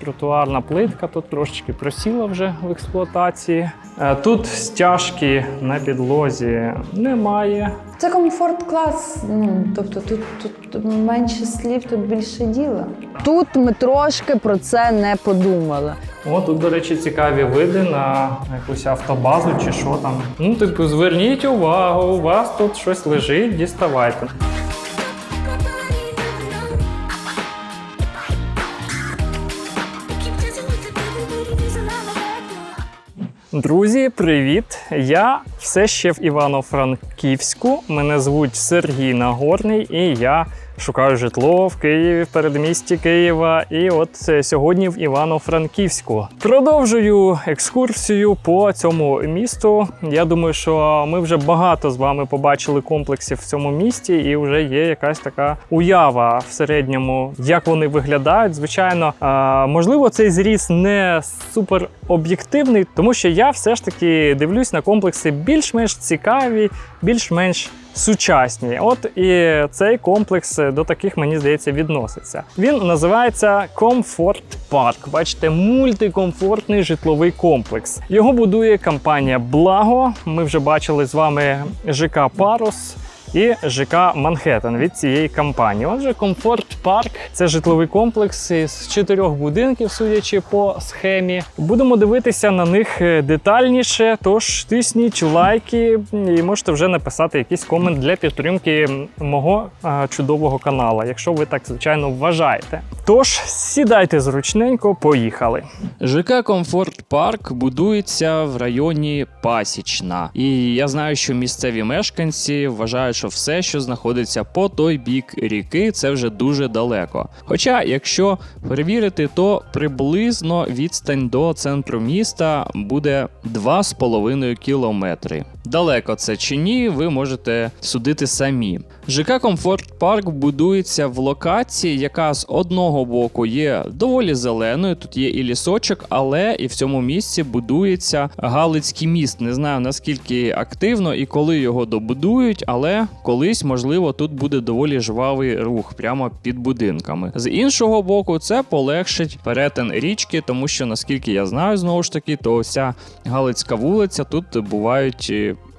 Тротуарна плитка тут трошечки просіла вже в експлуатації. Е, Тут стяжки на підлозі немає. Це комфорт клас. Ну тобто тут, тут, тут менше слів, тут більше діла. Тут ми трошки про це не подумали. О, тут, до речі, цікаві види на якусь автобазу чи що там. Ну, типу, зверніть увагу, у вас тут щось лежить, діставайте. Друзі, привіт! Я все ще в Івано-Франківську. Мене звуть Сергій Нагорний, і я шукаю житло в Києві, в передмісті Києва. І от е, сьогодні в Івано-Франківську. Продовжую екскурсію по цьому місту. Я думаю, що ми вже багато з вами побачили комплексів в цьому місті, і вже є якась така уява в середньому, як вони виглядають. Звичайно, можливо, цей зріз не супер об'єктивний, тому що я все ж таки дивлюсь на комплекси більш-менш цікаві, більш-менш сучасні. От і цей комплекс до таких, мені здається, відноситься. Він називається Comfort Park. Бачите, мультикомфортний житловий комплекс. Його будує компанія Благо. Ми вже бачили з вами ЖК Парус. І ЖК Манхеттен від цієї компанії. Отже, Комфорт Парк це житловий комплекс із чотирьох будинків, судячи по схемі. Будемо дивитися на них е, детальніше. Тож тисніть лайки і можете вже написати якийсь комент для підтримки мого е, чудового канала, якщо ви так звичайно вважаєте. Тож сідайте зручненько, поїхали. ЖК Комфорт Парк будується в районі Пасічна. І я знаю, що місцеві мешканці вважають, що все, що знаходиться по той бік ріки, це вже дуже далеко. Хоча, якщо перевірити, то приблизно відстань до центру міста буде 2,5 кілометри. Далеко це чи ні, ви можете судити самі. ЖК Комфорт Парк будується в локації, яка з одного боку є доволі зеленою. Тут є і лісочок, але і в цьому місці будується Галицький міст. Не знаю наскільки активно і коли його добудують, але колись, можливо, тут буде доволі жвавий рух прямо під будинками. З іншого боку, це полегшить перетин річки, тому що наскільки я знаю, знову ж таки, то вся Галицька вулиця тут бувають.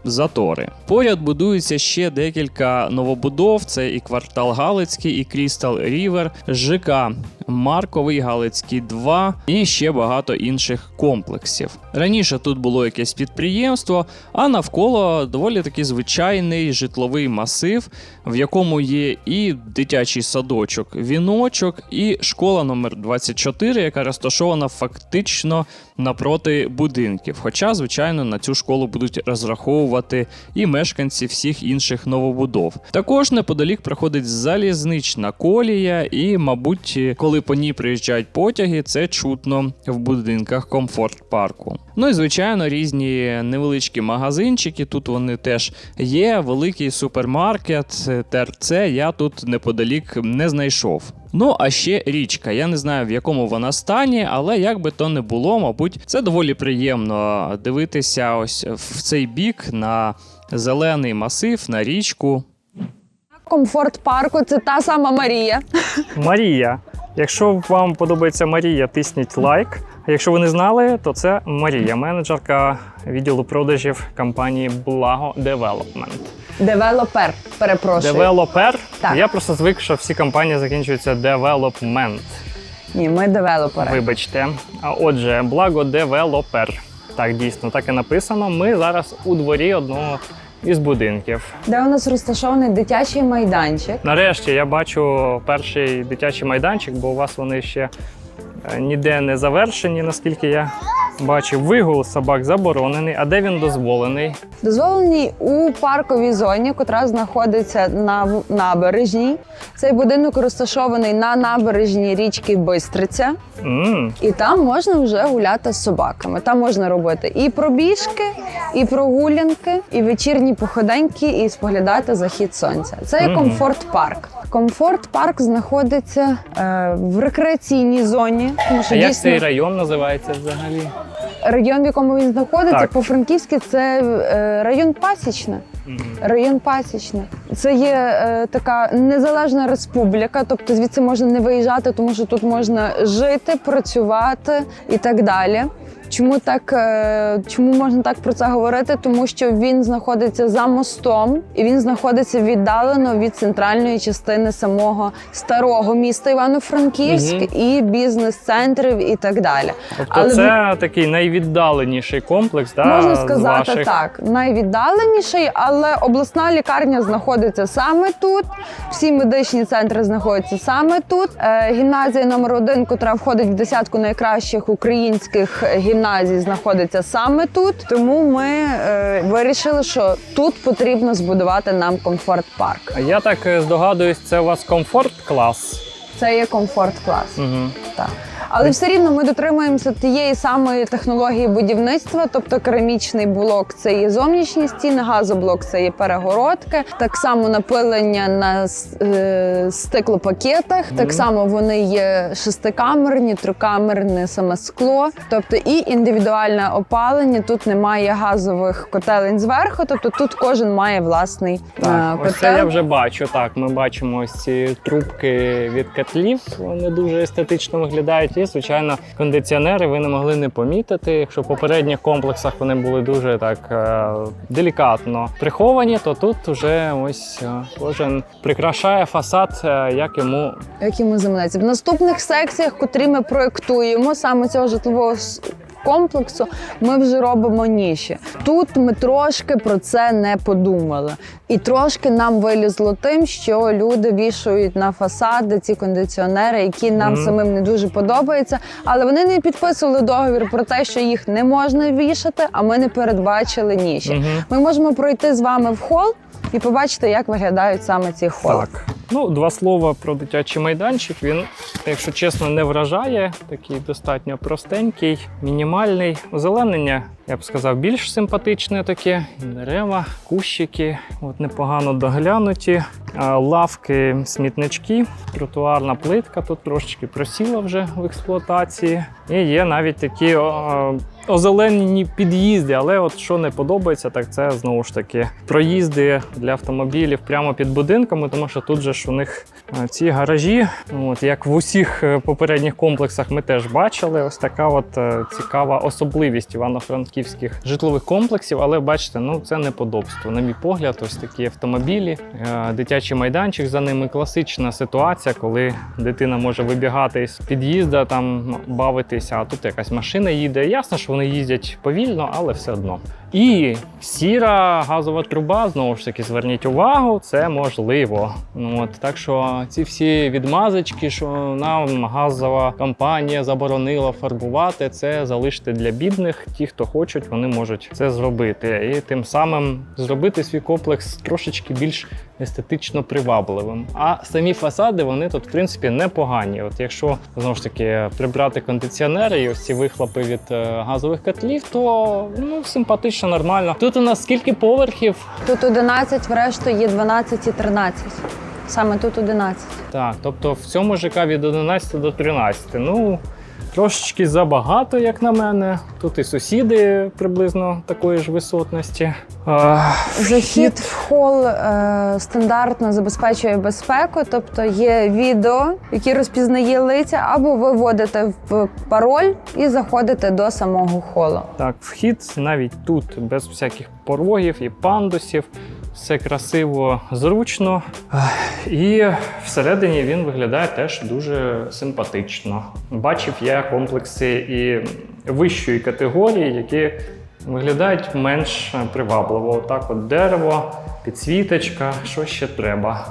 Затори поряд будується ще декілька новобудов: це і квартал Галицький, і Крістал Рівер, ЖК Марковий, Галицький 2 і ще багато інших комплексів. Раніше тут було якесь підприємство, а навколо доволі таки звичайний житловий масив, в якому є і дитячий садочок, віночок, і школа номер 24, яка розташована фактично напроти будинків. Хоча, звичайно, на цю школу будуть розраховувати і мешканці всіх інших новобудов. Також неподалік проходить залізнична колія, і, мабуть, коли по ній приїжджають потяги, це чутно в будинках комфорт парку. Ну і звичайно, різні невеличкі магазинчики. Тут вони теж є. Великий супермаркет, ТРЦ я тут неподалік не знайшов. Ну, а ще річка. Я не знаю, в якому вона стані, але як би то не було, мабуть, це доволі приємно дивитися ось в цей бік на зелений масив, на річку. Комфорт парку це та сама Марія. Марія. Якщо вам подобається Марія, тисніть лайк. А якщо ви не знали, то це Марія, менеджерка відділу продажів компанії Благо Девелопмент. Девелопер. Перепрошую. Девелопер. Так. Я просто звик, що всі компанії закінчуються девелопмент. Ні, ми девелопери. Вибачте. А отже, благо девелопер. Так, дійсно, так і написано. Ми зараз у дворі одного із будинків. Де у нас розташований дитячий майданчик. Нарешті я бачу перший дитячий майданчик, бо у вас вони ще е, ніде не завершені, наскільки я бачив. Вигул собак заборонений. А де він дозволений? Дозволений у парковій зоні, котра знаходиться на набережній. Цей будинок розташований на набережній річки Бистриця, м і там можна вже гуляти з собаками. Там можна робити і пробіжки, і прогулянки, і вечірні походеньки, і споглядати захід сонця. Це є комфорт парк. Комфорт парк знаходиться е, в рекреаційній зоні, тому що А як цей район називається взагалі? Регіон, в якому він знаходиться, Так. по-франківськи це е, район Пасічне. Район Пасічне. Це є е, така незалежна республіка, тобто звідси можна не виїжджати, тому що тут можна жити, працювати і так далі. Чому так е, чому можна так про це говорити? Тому що він знаходиться за мостом і він знаходиться віддалено від центральної частини самого старого міста Івано-Франківськ Мгм. і бізнес-центрів і так далі. Тобто Але це такий найвіддаленіший комплекс, да, Можна з сказати ваших? так, найвіддаленіший, але обласна лікарня знаходиться саме тут. Всі медичні центри знаходяться саме тут. Е, гімназія номер один, котра входить в десятку найкращих українських гімназій, знаходиться саме тут. Тому ми е, вирішили, що тут потрібно збудувати нам комфорт парк. А Я так е, здогадуюсь, це у вас комфорт клас. Це є комфорт клас. Угу. Так. Але все рівно ми дотримуємося тієї самої технології будівництва, тобто керамічний блок це є зовнішні стіни, газоблок це є перегородки. Так само напилення на е, стеклопакетах. Так само вони є шестикамерні, трикамерне саме скло. Тобто і індивідуальне опалення. Тут немає газових котелень зверху. Тобто тут кожен має власний е, Так, ось це котел. я вже бачу. Так, ми бачимо ось ці трубки від котлів. Вони дуже естетично виглядають. І, звичайно, кондиціонери ви не могли не помітити. Якщо в попередніх комплексах вони були дуже так е, делікатно приховані, то тут вже ось е, кожен прикрашає фасад, е, як йому як йому заманеться. В наступних секціях, котрі ми проектуємо саме цього житлового комплексу, ми вже робимо ніші. Тут ми трошки про це не подумали. І трошки нам вилізло тим, що люди вішають на фасади ці кондиціонери, які нам Мгм. самим не дуже подобаються. Але вони не підписували договір про те, що їх не можна вішати, а ми не передбачили ніші. Мгм. Ми можемо пройти з вами в хол і побачити, як виглядають саме ці холи. Так. Ну, два слова про дитячий майданчик. Він, якщо чесно, не вражає. Такий достатньо простенький, мінімальний. Озеленення, я б сказав, більш симпатичне таке. Дерева, кущики, от непогано доглянуті. Лавки, смітнички, тротуарна плитка тут трошечки просіла вже в експлуатації. І є навіть такі озеленені під'їзди. Але от що не подобається, так це знову ж таки проїзди для автомобілів прямо під будинками, тому що тут же ж у них ці гаражі. От як в усіх е, попередніх комплексах ми теж бачили, ось така от е, цікава особливість івано-франківських житлових комплексів. Але бачите, ну це неподобство. На мій погляд, ось такі автомобілі, е, дитячий майданчик за ними. Класична ситуація, коли дитина може вибігати з під'їзда, там бавитися, а тут якась машина їде. Ясно, що вони їздять повільно, але все одно. І сіра газова труба, знову ж таки, зверніть увагу, це можливо. Ну, От, так що ці всі відмазочки, що нам газова компанія заборонила фарбувати, це залишити для бідних. Ті, хто хочуть, вони можуть це зробити. І тим самим зробити свій комплекс трошечки більш естетично привабливим. А самі фасади вони тут, в принципі, непогані. От якщо знову ж таки прибрати кондиціонери і ось ці вихлопи від е, газових котлів, то ну симпатично, нормально. Тут у нас скільки поверхів? Тут 11, врешту є 12 і 13. Саме тут 11. Так, тобто в цьому ЖК від 11 до 13. Ну. Трошечки забагато, як на мене. Тут і сусіди приблизно такої ж висотності. А, Захід в хол е, стандартно забезпечує безпеку, тобто є відео, яке розпізнає лиця, або ви вводите в пароль і заходите до самого холу. Так, вхід навіть тут без всяких порогів і пандусів. Все красиво, зручно. І всередині він виглядає теж дуже симпатично. Бачив я комплекси і вищої категорії, які виглядають менш привабливо. Отак, от дерево, підсвіточка, що ще треба.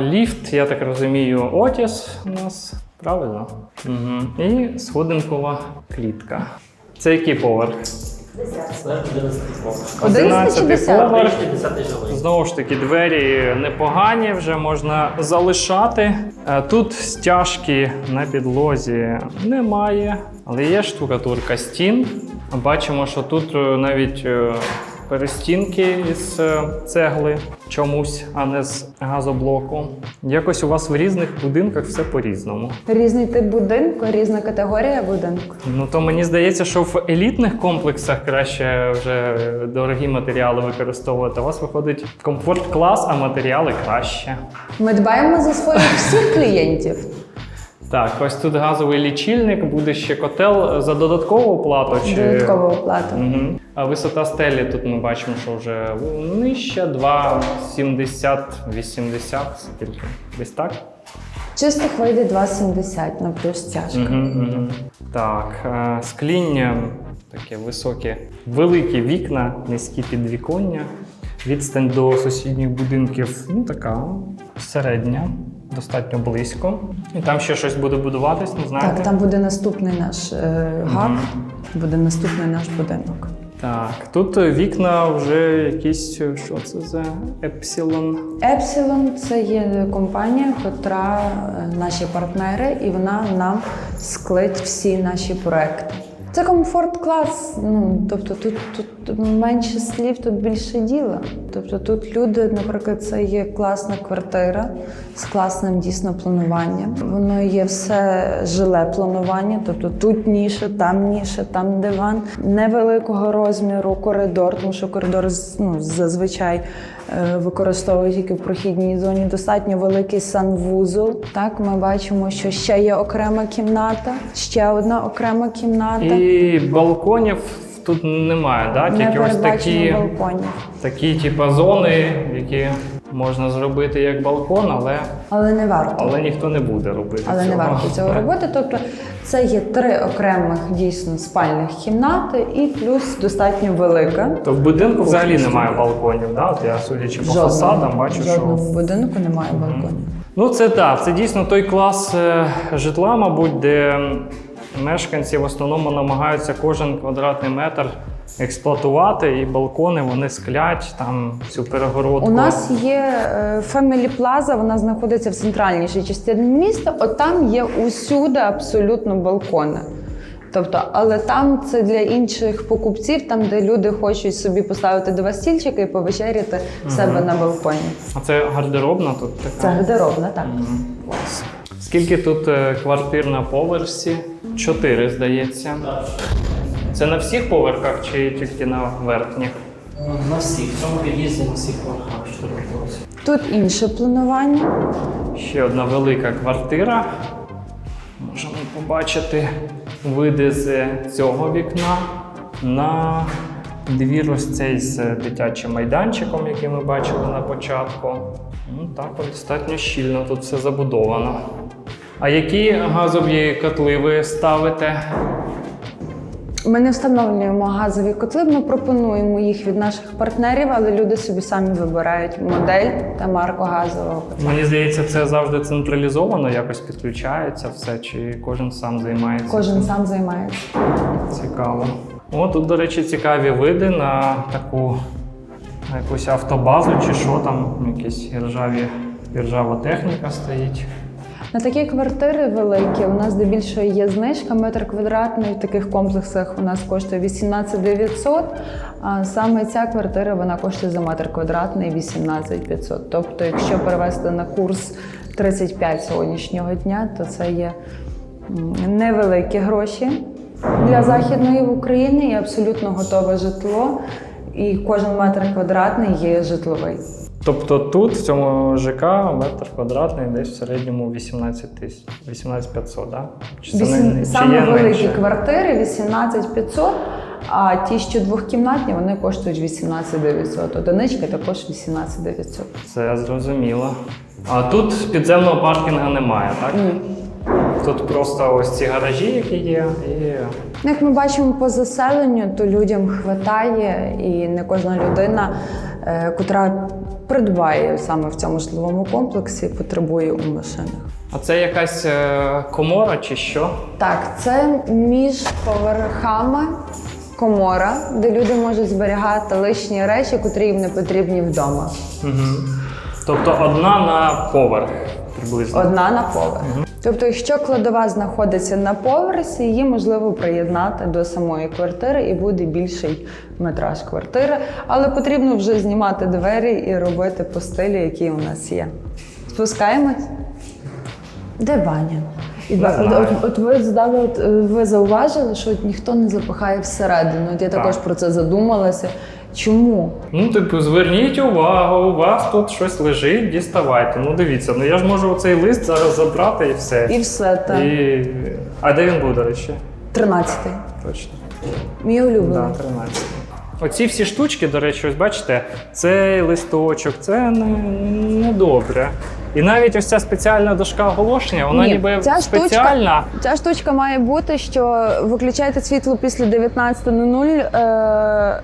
Ліфт, я так розумію, Отіс у нас. Правильно? Угу. І сходинкова клітка. Це який поверх? 11 чи 10? поверх. Знову ж таки, двері непогані, вже можна залишати. Е, Тут стяжки на підлозі немає, але є штукатурка стін. Бачимо, що тут е, навіть е, перестінки із е, цегли чомусь, а не з газоблоку. Якось у вас в різних будинках все по-різному. Різний тип будинку, різна категорія будинку. Ну то мені здається, що в елітних комплексах краще вже дорогі матеріали використовувати. У вас виходить комфорт-клас, а матеріали краще. Ми дбаємо за своїх всіх клієнтів. Так, ось тут газовий лічильник, буде ще котел за додаткову плату чи Додаткова оплата. Угу. А висота стелі тут ми бачимо, що вже нижча 2,70-80, скільки? Десь так? Чистих вийде 2,70 на плюс стяжка. Угу, угу. Так, е, скління таке високе, великі вікна, низькі підвіконня. Відстань до сусідніх будинків ну, така середня, достатньо близько. І там ще щось буде будуватись, не знаєте? Так, там буде наступний наш е, габ, буде наступний наш будинок. Так, тут вікна вже якісь, що це за Епсилон. Epsilon – це є компанія, котра е, наші партнери, і вона нам склить всі наші проекти. Це комфорт клас. Ну тобто тут, тут менше слів, тут більше діла. Тобто тут люди, наприклад, це є класна квартира з класним дійсно плануванням. Воно є все жиле планування, тобто тут ніша, там ніша, там диван, невеликого розміру коридор, тому що коридор ну, зазвичай е, використовують тільки в прохідній зоні. Достатньо великий санвузол. Так, ми бачимо, що ще є окрема кімната, ще одна окрема кімната. І балконів тут немає, да? не тільки ось такі, балконів. такі типу, зони, які можна зробити як балкон, але, Але не варто. але ніхто не буде робити. Але цього. не варто цього робити. Тобто це є три окремих дійсно спальних кімнати і плюс достатньо велика. То в будинку взагалі немає балконів, да? От я судячи по Жодного- фасадам, бачу, в жодному що. будинку немає балконів. Ну, це так, це дійсно той клас е, житла, мабуть, де мешканці в основному намагаються кожен квадратний метр експлуатувати, і балкони вони склять там цю перегородку. У нас є е, Family Plaza, вона знаходиться в центральнішій частині міста. От там є усюди абсолютно балкони. Тобто, але там це для інших покупців, там де люди хочуть собі поставити два стільчики і повечеряти в себе на балконі. А це гардеробна тут така. Це гардеробна, так. Клас. Скільки тут е, квартир на поверсі? Чотири, здається. Це на всіх поверхах чи тільки на верхніх? На всіх, в цьому під'їзді на всіх поверхах чотири вулиці. Тут інше планування. Ще одна велика квартира. Можемо побачити види з цього вікна на двір ось цей з дитячим майданчиком, який ми бачили на початку. Ну, так, достатньо щільно тут все забудовано. А які газові котли ви ставите? Ми не встановлюємо газові котли, ми пропонуємо їх від наших партнерів, але люди собі самі вибирають модель та марку газового котла. Мені здається, це завжди централізовано, якось підключається все, чи кожен сам займається. Кожен сам займається. Цікаво. О, тут, до речі, цікаві види на таку на якусь автобазу чи що там, якісь іржаві, іржава техніка стоїть. На такі квартири великі у нас здебільшого є знижка. Метр квадратний в таких комплексах у нас коштує 18 900, а саме ця квартира вона коштує за метр квадратний 18 500. Тобто, якщо перевести на курс 35 сьогоднішнього дня, то це є невеликі гроші для західної України і абсолютно готове житло. І кожен метр квадратний є житловий. Тобто тут, в цьому ЖК, метр квадратний десь в середньому 18 тисяч, 18 500, да? Чи це Вісім- не- чи Саме є великі менше? квартири 18 500, а ті, що двохкімнатні, вони коштують 18 900. Одинички також 18 900. Це зрозуміло. А тут підземного паркінгу немає, так? Ні. Тут просто ось ці гаражі, які є, і Ну, Як ми бачимо по заселенню, то людям хватає, і не кожна людина, е, котра придбає саме в цьому житловому комплексі, потребує у машинах. А це якась е, комора чи що? Так, це між поверхами комора, де люди можуть зберігати лишні речі, котрі їм не потрібні вдома. Угу. Тобто одна на поверх приблизно. Одна на поверх. Мгм. Тобто, якщо кладова знаходиться на поверсі, її можливо приєднати до самої квартири і буде більший метраж квартири, але потрібно вже знімати двері і робити по стилі, який у нас є. Спускаємось. Де баня? От, от ви задали, от е, ви зауважили, що ніхто не запихає всередину. От я Так. також про це задумалася. Чому? Ну, типу, зверніть увагу, у вас тут щось лежить, діставайте. Ну дивіться, ну я ж можу цей лист зараз забрати і все. І все так. І... А де він був, до речі? Тринадцятий. Точно. Мій улюблений. Да, 13. Оці всі штучки, до речі, ось бачите, цей листочок, це не, не добре. І навіть ось ця спеціальна дошка оголошення, вона Ні, ніби ця штучка- спеціальна. Ця штучка має бути, що виключайте світло після 19.00, е,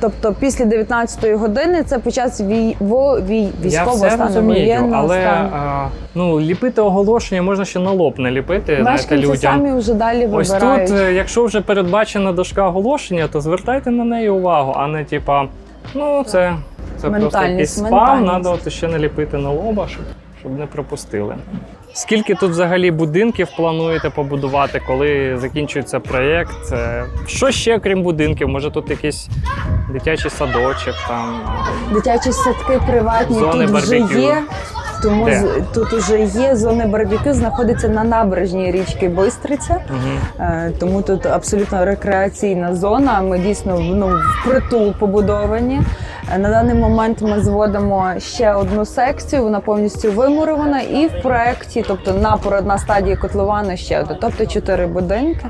тобто після 19 години це під час вій, во, вій, Я військового все стану, розумію, воєнного але стану. а, ну, ліпити оголошення можна ще на лоб не ліпити знаєте, людям. самі вже далі Ось тут, е, якщо вже передбачена дошка оголошення, то звертайте на неї увагу, а не типа, ну це, це просто якийсь спам, треба ще наліпити на лоба, щоб, щоб не пропустили. Скільки тут взагалі будинків плануєте побудувати, коли закінчується проєкт? Е, Що ще крім будинків? Може тут якийсь дитячий садочок там. Дитячі садки приватні Зони тут вже барбекю. є. Тому Де? з- тут вже є зони барбекю, знаходиться на набережній річки Бистриця. Угу. Е, Тому тут абсолютно рекреаційна зона. Ми дійсно ну, впритул побудовані. Е, На даний момент ми зводимо ще одну секцію, вона повністю вимурована, і в проєкті, тобто на породна стадії котловану ще одна. Тобто чотири будинки.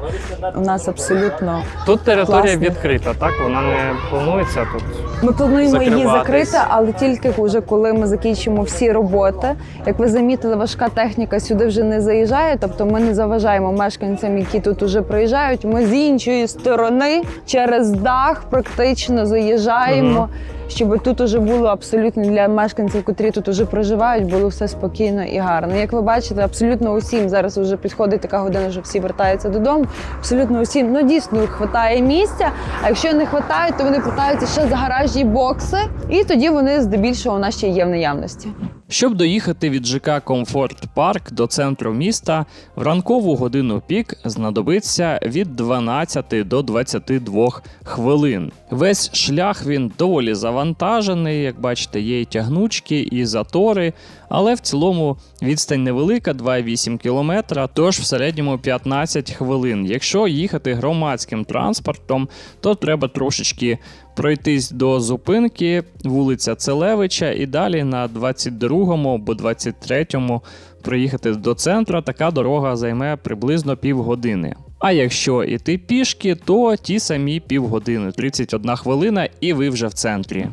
У нас абсолютно Тут територія Класно. відкрита, так? Вона не планується тут. Ми плануємо її закрити, але тільки вже коли ми закінчимо всі роботи. Як ви замітили, важка техніка сюди вже не заїжджає, тобто ми не заважаємо мешканцям, які тут уже приїжджають. Ми з іншої сторони через дах практично заїжджаємо. Мгм. Щоб тут уже було абсолютно для мешканців, котрі тут уже проживають, було все спокійно і гарно. Як ви бачите, абсолютно усім зараз вже підходить така година, що всі вертаються додому. Абсолютно усім ну дійсно вистачає місця. А якщо не вистачає, то вони питаються ще за гаражі бокси, і тоді вони здебільшого у нас ще є в наявності. Щоб доїхати від ЖК Комфорт Парк до центру міста, в ранкову годину пік знадобиться від 12 до 22 хвилин. Весь шлях він доволі завантажений, як бачите, є і тягнучки, і затори, але в цілому відстань невелика 2,8 км, тож в середньому 15 хвилин. Якщо їхати громадським транспортом, то треба трошечки пройтись до зупинки вулиця Целевича і далі на 22-му або 23-му проїхати до центру. Така дорога займе приблизно півгодини. А якщо йти пішки, то ті самі півгодини, 31 хвилина, і ви вже в центрі.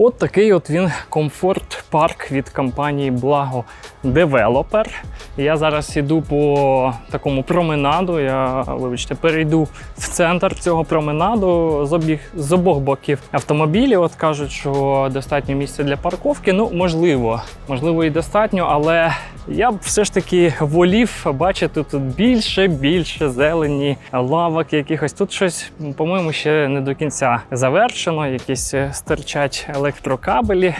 От такий от він комфорт-парк від компанії Благо Девелопер. Я зараз іду по такому променаду. Я, вибачте, перейду в центр цього променаду з, обіг, з обох боків автомобілі. От кажуть, що достатньо місця для парковки. Ну, можливо, можливо, і достатньо, але я б все ж таки волів бачити тут більше, більше зелені, лавок якихось. Тут щось, по-моєму, ще не до кінця завершено. Якісь е, стирчать електрокабелі.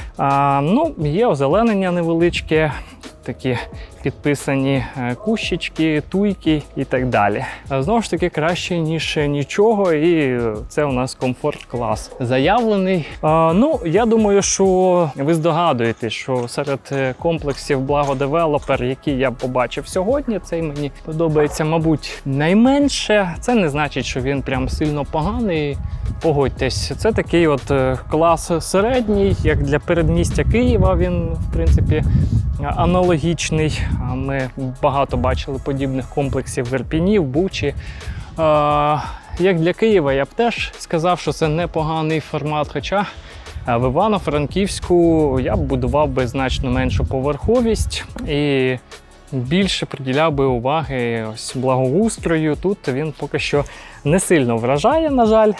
Ну, є озеленення невеличке, такі підписані е, кущички, туйки і так далі. Знову ж таки, краще ніж нічого, і е, це у нас комфорт клас заявлений. А, ну, я думаю, що ви здогадуєтесь, що серед е, комплексів благодевелопер, які я побачив сьогодні, цей мені подобається, мабуть, найменше. Це не значить, що він прям сильно поганий. Погодьтесь, це такий от е, клас середній, як для передмістя Києва. Він в принципі аналогічний. Ми багато бачили подібних комплексів в Ірпіні, в Бучі. Як для Києва, я б теж сказав, що це непоганий формат. Хоча в Івано-Франківську я б будував би значно меншу поверховість і більше приділяв би уваги ось благоустрою. Тут він поки що не сильно вражає, на жаль.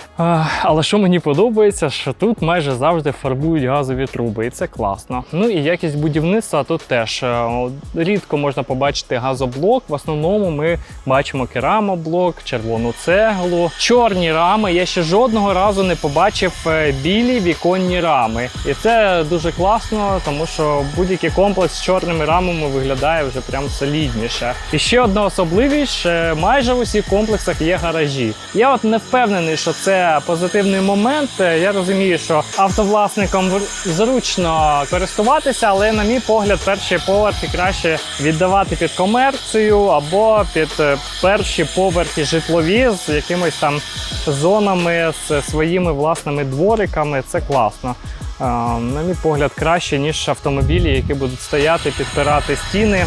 Але що мені подобається, що тут майже завжди фарбують газові труби, і це класно. Ну і якість будівництва тут теж е, рідко можна побачити газоблок. В основному ми бачимо керамоблок, червону цеглу, чорні рами. Я ще жодного разу не побачив е, білі віконні рами. І це дуже класно, тому що будь-який комплекс з чорними рамами виглядає вже прям солідніше. І ще одна особливість: майже в усіх комплексах є гаражі. Я от не впевнений, що це позитивний момент. Я розумію, що автовласникам зручно користуватися, але на мій погляд, перші поверхи краще віддавати під комерцію або під е, перші поверхи житлові з якимись там зонами з своїми власними двориками. Це класно. Е, На мій погляд, краще, ніж автомобілі, які будуть стояти, підпирати стіни.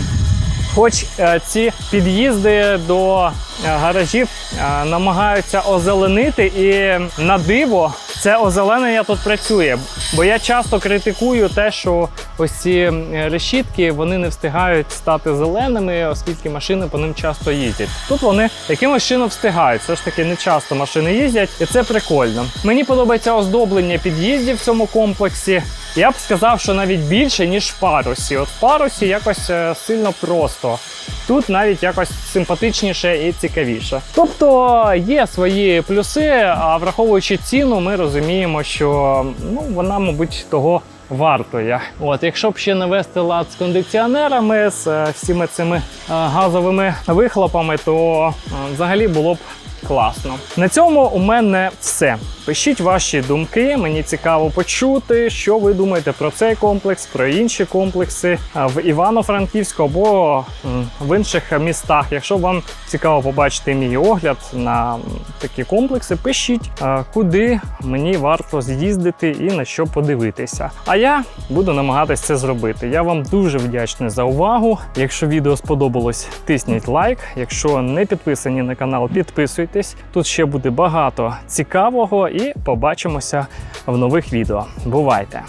Хоч е, ці під'їзди до е, гаражів е, намагаються озеленити, і на диво це озеленення тут працює. Бо я часто критикую те, що ось ці решітки вони не встигають стати зеленими, оскільки машини по ним часто їздять. Тут вони якимось чином встигають. Все ж таки не часто машини їздять, і це прикольно. Мені подобається оздоблення під'їздів в цьому комплексі. Я б сказав, що навіть більше, ніж в парусі. От в парусі якось е, сильно просто. Тут навіть якось симпатичніше і цікавіше. Тобто є свої плюси, а враховуючи ціну, ми розуміємо, що ну, вона, мабуть, того вартує. От, якщо б ще навести лад з кондиціонерами, з е, всіми цими е, газовими вихлопами, то е, взагалі було б класно. На цьому у мене все. Пишіть ваші думки. Мені цікаво почути, що ви думаєте про цей комплекс, про інші комплекси в Івано-Франківську або в інших містах. Якщо вам цікаво побачити мій огляд на такі комплекси, пишіть, куди мені варто з'їздити і на що подивитися. А я буду намагатись це зробити. Я вам дуже вдячний за увагу. Якщо відео сподобалось, тисніть лайк. Якщо не підписані на канал, підписуйтесь. Тут ще буде багато цікавого і побачимося в нових відео. Бувайте!